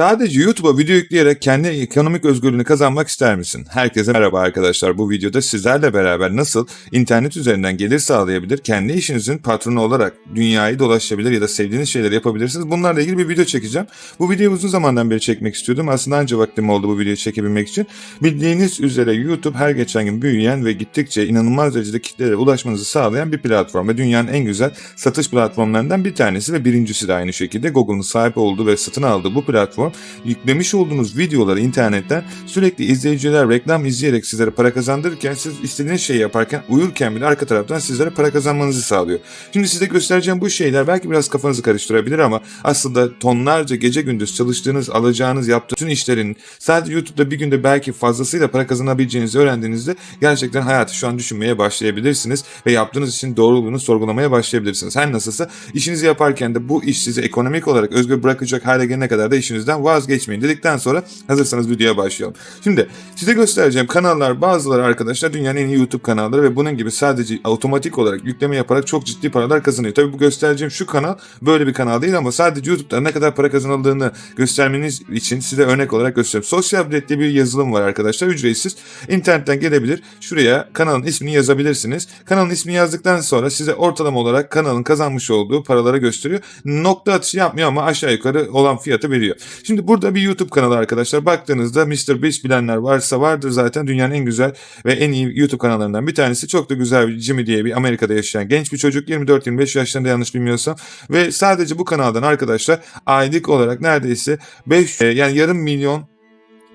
Sadece YouTube'a video yükleyerek kendi ekonomik özgürlüğünü kazanmak ister misin? Herkese merhaba arkadaşlar. Bu videoda sizlerle beraber nasıl internet üzerinden gelir sağlayabilir, kendi işinizin patronu olarak dünyayı dolaşabilir ya da sevdiğiniz şeyleri yapabilirsiniz. Bunlarla ilgili bir video çekeceğim. Bu videoyu uzun zamandan beri çekmek istiyordum. Aslında anca vaktim oldu bu videoyu çekebilmek için. Bildiğiniz üzere YouTube her geçen gün büyüyen ve gittikçe inanılmaz derecede kitlelere ulaşmanızı sağlayan bir platform ve dünyanın en güzel satış platformlarından bir tanesi ve birincisi de aynı şekilde Google'ın sahip olduğu ve satın aldığı bu platform yüklemiş olduğunuz videoları internetten sürekli izleyiciler reklam izleyerek sizlere para kazandırırken siz istediğiniz şeyi yaparken uyurken bile arka taraftan sizlere para kazanmanızı sağlıyor. Şimdi size göstereceğim bu şeyler belki biraz kafanızı karıştırabilir ama aslında tonlarca gece gündüz çalıştığınız, alacağınız, yaptığınız bütün işlerin sadece YouTube'da bir günde belki fazlasıyla para kazanabileceğinizi öğrendiğinizde gerçekten hayatı şu an düşünmeye başlayabilirsiniz ve yaptığınız işin doğruluğunu sorgulamaya başlayabilirsiniz. Her nasılsa işinizi yaparken de bu iş sizi ekonomik olarak özgür bırakacak hale gelene kadar da işinizden vazgeçmeyin dedikten sonra hazırsanız videoya başlayalım. Şimdi size göstereceğim kanallar bazıları arkadaşlar dünyanın en iyi YouTube kanalları ve bunun gibi sadece otomatik olarak yükleme yaparak çok ciddi paralar kazanıyor. Tabii bu göstereceğim şu kanal böyle bir kanal değil ama sadece YouTube'da ne kadar para kazanıldığını göstermeniz için size örnek olarak gösteriyorum. Sosyal Bilet diye bir yazılım var arkadaşlar ücretsiz. İnternetten gelebilir. Şuraya kanalın ismini yazabilirsiniz. Kanalın ismini yazdıktan sonra size ortalama olarak kanalın kazanmış olduğu paraları gösteriyor. Nokta atışı yapmıyor ama aşağı yukarı olan fiyatı veriyor. Şimdi burada bir YouTube kanalı arkadaşlar. Baktığınızda Mr. Beast bilenler varsa vardır zaten dünyanın en güzel ve en iyi YouTube kanallarından bir tanesi. Çok da güzel bir Jimmy diye bir Amerika'da yaşayan genç bir çocuk. 24-25 yaşlarında yanlış bilmiyorsam. Ve sadece bu kanaldan arkadaşlar aylık olarak neredeyse 5 yani yarım milyon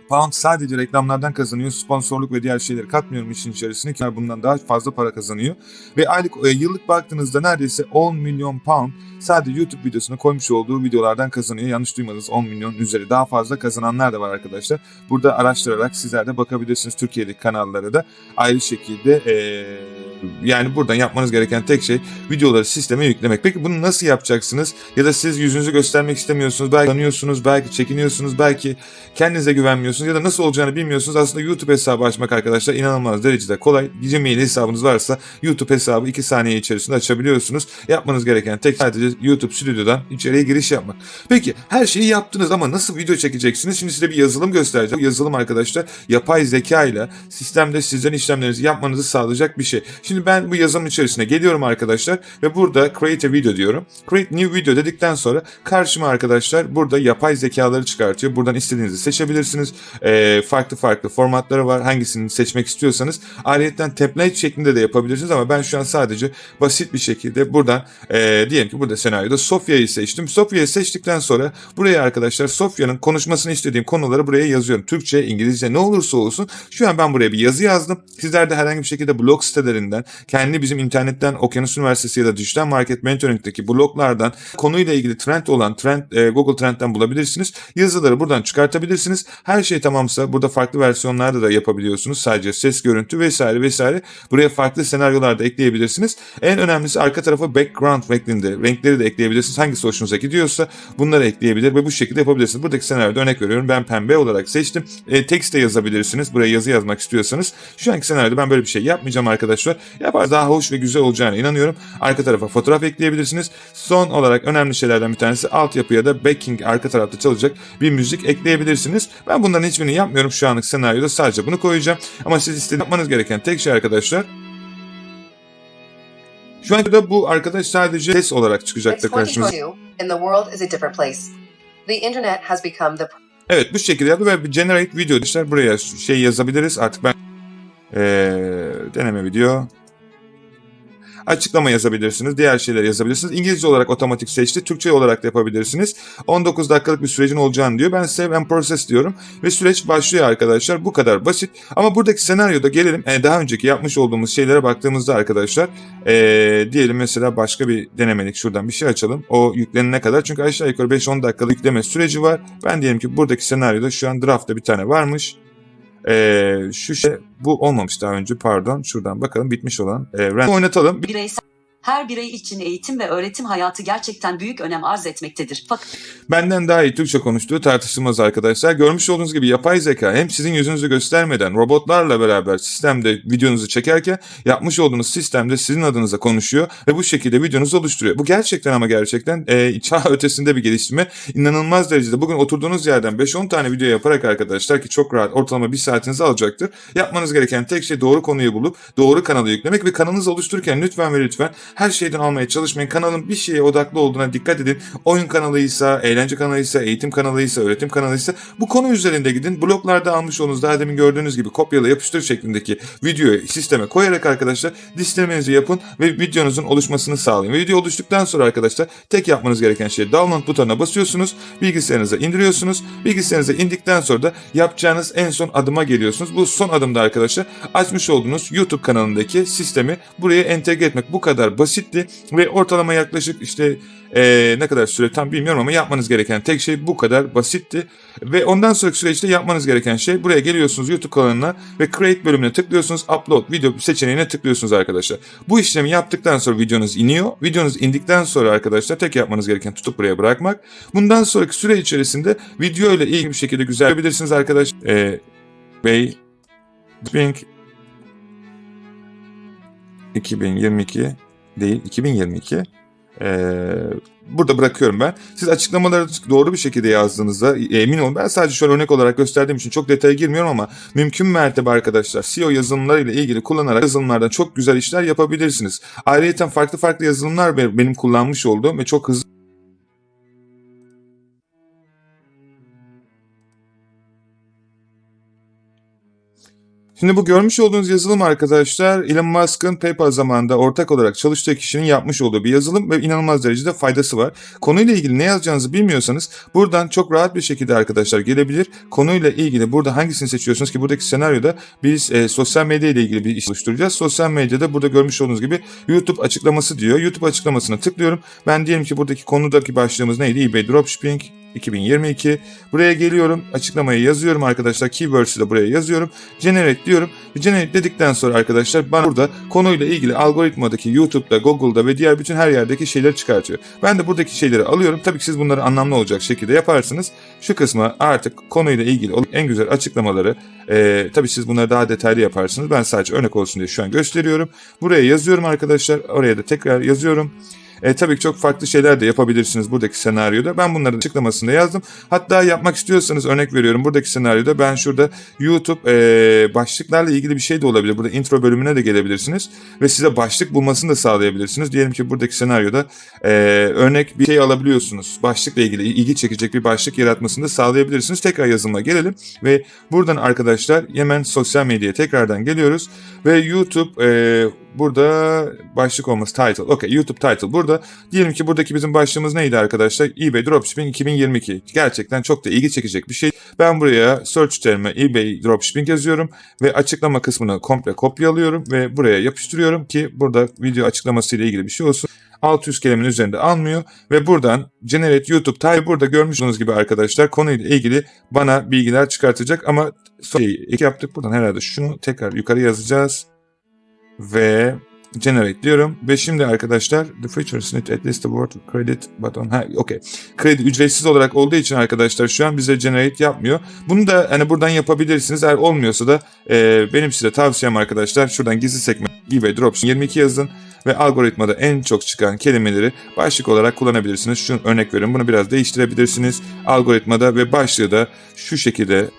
pound sadece reklamlardan kazanıyor. Sponsorluk ve diğer şeyleri katmıyorum işin içerisine ki bundan daha fazla para kazanıyor. Ve aylık e, yıllık baktığınızda neredeyse 10 milyon pound sadece YouTube videosuna koymuş olduğu videolardan kazanıyor. Yanlış duymadınız 10 milyon üzeri. Daha fazla kazananlar da var arkadaşlar. Burada araştırarak sizler de bakabilirsiniz Türkiye'deki kanallara da ayrı şekilde e, yani buradan yapmanız gereken tek şey videoları sisteme yüklemek. Peki bunu nasıl yapacaksınız? Ya da siz yüzünüzü göstermek istemiyorsunuz, belki tanıyorsunuz, belki çekiniyorsunuz, belki kendinize güvenmiyorsunuz ya da nasıl olacağını bilmiyorsunuz. Aslında YouTube hesabı açmak arkadaşlar inanılmaz derecede kolay. Gmail hesabınız varsa YouTube hesabı 2 saniye içerisinde açabiliyorsunuz. Yapmanız gereken tek sadece YouTube stüdyodan içeriye giriş yapmak. Peki her şeyi yaptınız ama nasıl video çekeceksiniz? Şimdi size bir yazılım göstereceğim. Bu yazılım arkadaşlar yapay zeka ile sistemde sizden işlemlerinizi yapmanızı sağlayacak bir şey. Şimdi ben bu yazılım içerisine geliyorum arkadaşlar ve burada create a video diyorum. Create new video dedikten sonra karşıma arkadaşlar burada yapay zekaları çıkartıyor. Buradan istediğinizi seçebilirsiniz. Ee, farklı farklı formatları var. Hangisini seçmek istiyorsanız. Ayrıca template şeklinde de yapabilirsiniz ama ben şu an sadece basit bir şekilde buradan e, diyelim ki burada senaryoda Sofya'yı seçtim. Sofya'yı seçtikten sonra buraya arkadaşlar Sofya'nın konuşmasını istediğim konuları buraya yazıyorum. Türkçe, İngilizce ne olursa olsun. Şu an ben buraya bir yazı yazdım. Sizler de herhangi bir şekilde blog sitelerinden, kendi bizim internetten Okyanus Üniversitesi ya da Dijital Market Mentoring'deki bloglardan konuyla ilgili trend olan trend e, Google Trend'den bulabilirsiniz. Yazıları buradan çıkartabilirsiniz. Her şey tamamsa burada farklı versiyonlarda da yapabiliyorsunuz. Sadece ses, görüntü vesaire vesaire. Buraya farklı senaryolar da ekleyebilirsiniz. En önemlisi arka tarafa background renklerinde renkleri de ekleyebilirsiniz. Hangisi hoşunuza gidiyorsa bunları ekleyebilir ve bu şekilde yapabilirsiniz. Buradaki senaryoda örnek veriyorum. Ben pembe olarak seçtim. E, text de yazabilirsiniz. Buraya yazı yazmak istiyorsanız. Şu anki senaryoda ben böyle bir şey yapmayacağım arkadaşlar. Yapar daha hoş ve güzel olacağına inanıyorum. Arka tarafa fotoğraf ekleyebilirsiniz. Son olarak önemli şeylerden bir tanesi altyapıya da backing arka tarafta çalacak bir müzik ekleyebilirsiniz. Ben bunların hiçbirini yapmıyorum şu anlık senaryoda. Sadece bunu koyacağım. Ama siz istediğiniz yapmanız gereken tek şey arkadaşlar şu an da bu arkadaş sadece ses olarak çıkacaktır karşımıza. 2022 and the world is a different place. The internet has become the Evet bu şekilde yaptı ve generate video işte buraya şey yazabiliriz. Artık ben ee, deneme video açıklama yazabilirsiniz. Diğer şeyler yazabilirsiniz. İngilizce olarak otomatik seçti. Türkçe olarak da yapabilirsiniz. 19 dakikalık bir sürecin olacağını diyor. Ben save and process diyorum. Ve süreç başlıyor arkadaşlar. Bu kadar basit. Ama buradaki senaryoda gelelim. e, daha önceki yapmış olduğumuz şeylere baktığımızda arkadaşlar e, diyelim mesela başka bir denemelik şuradan bir şey açalım. O yüklenene kadar. Çünkü aşağı yukarı 5-10 dakikalık yükleme süreci var. Ben diyelim ki buradaki senaryoda şu an draftta bir tane varmış. Ee, şu şey bu olmamış daha önce pardon. Şuradan bakalım bitmiş olan. Random oynatalım. bireysel Her birey için eğitim ve öğretim hayatı gerçekten büyük önem arz etmektedir. Fakat Benden daha iyi Türkçe konuştuğu tartışılmaz arkadaşlar. Görmüş olduğunuz gibi yapay zeka hem sizin yüzünüzü göstermeden robotlarla beraber sistemde videonuzu çekerken yapmış olduğunuz sistemde sizin adınıza konuşuyor ve bu şekilde videonuzu oluşturuyor. Bu gerçekten ama gerçekten e, çağ ötesinde bir geliştirme. İnanılmaz derecede bugün oturduğunuz yerden 5-10 tane video yaparak arkadaşlar ki çok rahat ortalama bir saatinizi alacaktır. Yapmanız gereken tek şey doğru konuyu bulup doğru kanalı yüklemek ve kanalınızı oluştururken lütfen ve lütfen her şeyden almaya çalışmayın. Kanalın bir şeye odaklı olduğuna dikkat edin. Oyun kanalıysa, eğlence kanalıysa, eğitim kanalıysa, öğretim kanalıysa bu konu üzerinde gidin. Bloklarda almış olduğunuz daha demin gördüğünüz gibi kopyala yapıştır şeklindeki videoyu sisteme koyarak arkadaşlar listelemenizi yapın ve videonuzun oluşmasını sağlayın. Video oluştuktan sonra arkadaşlar tek yapmanız gereken şey download butonuna basıyorsunuz. Bilgisayarınıza indiriyorsunuz. Bilgisayarınıza indikten sonra da yapacağınız en son adıma geliyorsunuz. Bu son adımda arkadaşlar açmış olduğunuz YouTube kanalındaki sistemi buraya entegre etmek bu kadar basitti ve ortalama yaklaşık işte eee, ne kadar süre tam bilmiyorum ama yapmanız gereken tek şey bu kadar basitti. Ve ondan sonraki süreçte yapmanız gereken şey buraya geliyorsunuz YouTube kanalına ve Create bölümüne tıklıyorsunuz. Upload video seçeneğine tıklıyorsunuz arkadaşlar. Bu işlemi yaptıktan sonra videonuz iniyor. Videonuz indikten sonra arkadaşlar tek yapmanız gereken tutup buraya bırakmak. Bundan sonraki süre içerisinde video ile ilgili bir şekilde güzel yapabilirsiniz arkadaşlar. Ee, Bey Spring 2022 değil 2022 ee, burada bırakıyorum ben. Siz açıklamaları doğru bir şekilde yazdığınızda e, emin olun. Ben sadece şöyle örnek olarak gösterdiğim için çok detaya girmiyorum ama mümkün mertebe arkadaşlar SEO yazılımlarıyla ilgili kullanarak yazılımlardan çok güzel işler yapabilirsiniz. Ayrıca farklı farklı yazılımlar be- benim kullanmış olduğum ve çok hızlı Şimdi bu görmüş olduğunuz yazılım arkadaşlar Elon Musk'ın PayPal zamanında ortak olarak çalıştığı kişinin yapmış olduğu bir yazılım ve inanılmaz derecede faydası var. Konuyla ilgili ne yazacağınızı bilmiyorsanız buradan çok rahat bir şekilde arkadaşlar gelebilir. Konuyla ilgili burada hangisini seçiyorsunuz ki buradaki senaryoda biz e, sosyal medya ile ilgili bir iş oluşturacağız. Sosyal medyada burada görmüş olduğunuz gibi YouTube açıklaması diyor. YouTube açıklamasına tıklıyorum. Ben diyelim ki buradaki konudaki başlığımız neydi? eBay Dropshipping 2022. Buraya geliyorum. Açıklamayı yazıyorum arkadaşlar. Keywords'ü de buraya yazıyorum. Generate diyorum. Generate dedikten sonra arkadaşlar bana burada konuyla ilgili algoritmadaki YouTube'da, Google'da ve diğer bütün her yerdeki şeyleri çıkartıyor. Ben de buradaki şeyleri alıyorum. Tabii ki siz bunları anlamlı olacak şekilde yaparsınız. Şu kısma artık konuyla ilgili en güzel açıklamaları e, tabii siz bunları daha detaylı yaparsınız. Ben sadece örnek olsun diye şu an gösteriyorum. Buraya yazıyorum arkadaşlar. Oraya da tekrar yazıyorum. E, tabii ki çok farklı şeyler de yapabilirsiniz buradaki senaryoda. Ben bunların açıklamasını da yazdım. Hatta yapmak istiyorsanız örnek veriyorum buradaki senaryoda ben şurada YouTube e, başlıklarla ilgili bir şey de olabilir. Burada intro bölümüne de gelebilirsiniz ve size başlık bulmasını da sağlayabilirsiniz. Diyelim ki buradaki senaryoda e, örnek bir şey alabiliyorsunuz. Başlıkla ilgili ilgi çekecek bir başlık yaratmasını da sağlayabilirsiniz. Tekrar yazılıma gelelim ve buradan arkadaşlar hemen sosyal medyaya tekrardan geliyoruz ve YouTube e, burada başlık olması title. Okey YouTube title burada. Diyelim ki buradaki bizim başlığımız neydi arkadaşlar? eBay Dropshipping 2022. Gerçekten çok da ilgi çekecek bir şey. Ben buraya search terime eBay Dropshipping yazıyorum ve açıklama kısmını komple kopyalıyorum ve buraya yapıştırıyorum ki burada video açıklaması ile ilgili bir şey olsun. 600 kelimenin üzerinde almıyor ve buradan Generate YouTube Title burada görmüş olduğunuz gibi arkadaşlar konuyla ilgili bana bilgiler çıkartacak ama şey, yaptık buradan herhalde şunu tekrar yukarı yazacağız ve generate diyorum ve şimdi arkadaşlar the features need at least the word credit button ha okey kredi ücretsiz olarak olduğu için arkadaşlar şu an bize generate yapmıyor bunu da hani buradan yapabilirsiniz eğer olmuyorsa da e, benim size tavsiyem arkadaşlar şuradan gizli sekme eBay Dropshipping 22 yazın ve algoritmada en çok çıkan kelimeleri başlık olarak kullanabilirsiniz. Şunu örnek veriyorum. Bunu biraz değiştirebilirsiniz. Algoritmada ve başlığı da şu şekilde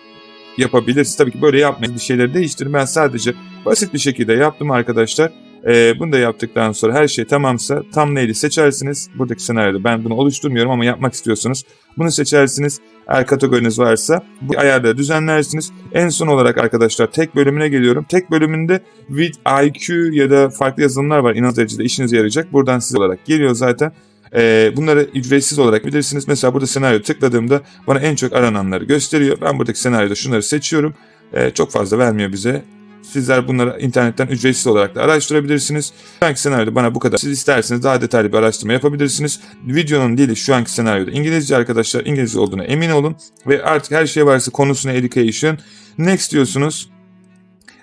yapabilirsiniz. Tabii ki böyle yapmayın. Bir şeyleri değiştirin. Ben sadece basit bir şekilde yaptım arkadaşlar. Ee, bunu da yaptıktan sonra her şey tamamsa thumbnail'i seçersiniz. Buradaki senaryoda ben bunu oluşturmuyorum ama yapmak istiyorsanız bunu seçersiniz. Eğer kategoriniz varsa bu ayarları düzenlersiniz. En son olarak arkadaşlar tek bölümüne geliyorum. Tek bölümünde with IQ ya da farklı yazılımlar var. İnanılmaz derecede işinize yarayacak. Buradan size olarak geliyor zaten. Ee, bunları ücretsiz olarak bilirsiniz. Mesela burada senaryo tıkladığımda bana en çok arananları gösteriyor. Ben buradaki senaryoda şunları seçiyorum. Ee, çok fazla vermiyor bize. Sizler bunları internetten ücretsiz olarak da araştırabilirsiniz. Şu anki senaryoda bana bu kadar. Siz isterseniz daha detaylı bir araştırma yapabilirsiniz. Videonun dili şu anki senaryoda İngilizce arkadaşlar. İngilizce olduğuna emin olun. Ve artık her şey varsa konusuna education. Next diyorsunuz.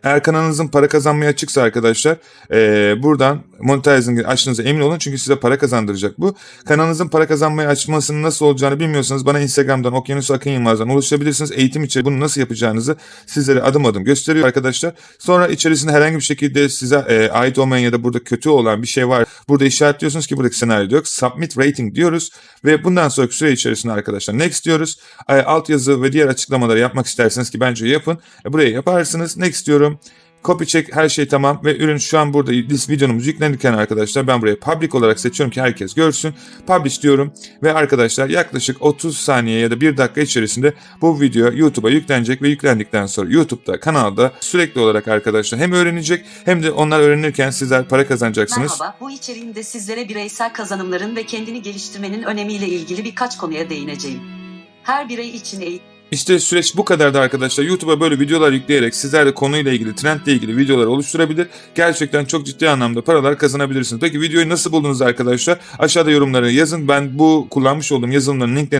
Eğer kanalınızın para kazanmaya açıksa arkadaşlar ee, buradan monetizing açtığınıza emin olun çünkü size para kazandıracak bu. Kanalınızın para kazanmaya açmasının nasıl olacağını bilmiyorsanız bana Instagram'dan Okyanus Akın Yılmaz'dan ulaşabilirsiniz. Eğitim için bunu nasıl yapacağınızı sizlere adım adım gösteriyor arkadaşlar. Sonra içerisinde herhangi bir şekilde size e, ait olmayan ya da burada kötü olan bir şey var. Burada işaretliyorsunuz ki buradaki senaryo yok. Submit rating diyoruz ve bundan sonraki süre içerisinde arkadaşlar next diyoruz. E, alt yazı ve diğer açıklamaları yapmak isterseniz ki bence yapın. E, buraya yaparsınız. Next diyorum. Copy check her şey tamam ve ürün şu an burada videomuz yüklenirken arkadaşlar ben buraya public olarak seçiyorum ki herkes görsün. Publish diyorum ve arkadaşlar yaklaşık 30 saniye ya da 1 dakika içerisinde bu video YouTube'a yüklenecek ve yüklendikten sonra YouTube'da kanalda sürekli olarak arkadaşlar hem öğrenecek hem de onlar öğrenirken sizler para kazanacaksınız. Merhaba, bu içeriğimde sizlere bireysel kazanımların ve kendini geliştirmenin önemiyle ilgili birkaç konuya değineceğim. Her birey için eğitim İşte süreç bu kadardı arkadaşlar. YouTube'a böyle videolar yükleyerek sizler de konuyla ilgili, trendle ilgili videolar oluşturabilir. Gerçekten çok ciddi anlamda paralar kazanabilirsiniz. Peki videoyu nasıl buldunuz arkadaşlar? Aşağıda yorumlara yazın. Ben bu kullanmış olduğum yazılımların linklerini